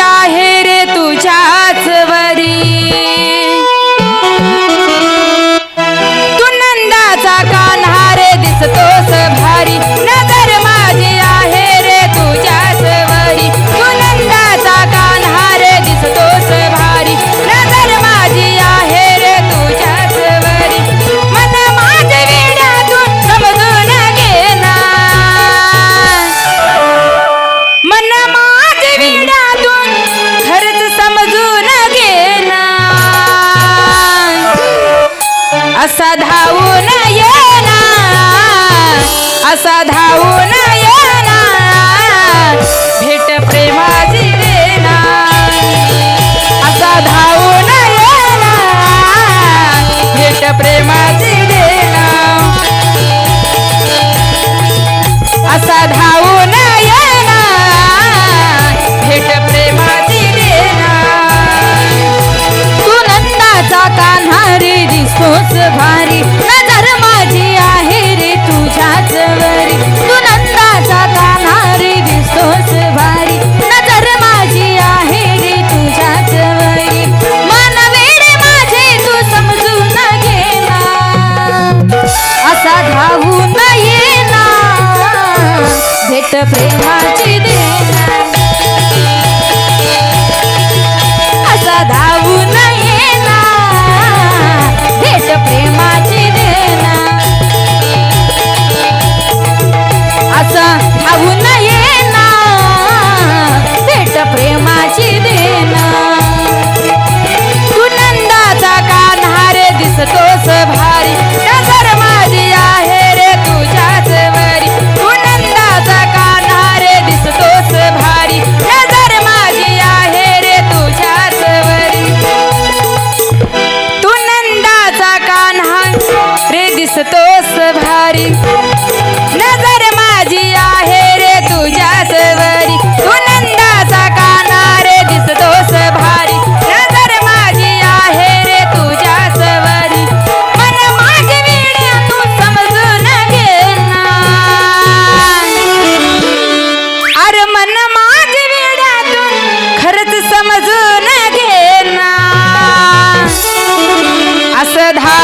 आहे रे तुझ्या असा धावून येणार असा धावून da. Red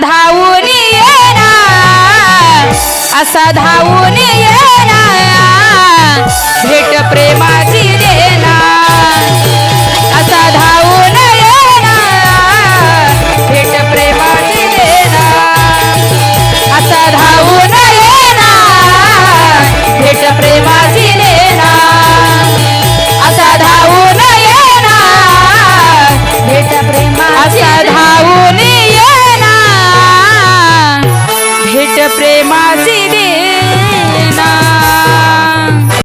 धावून येना असा धा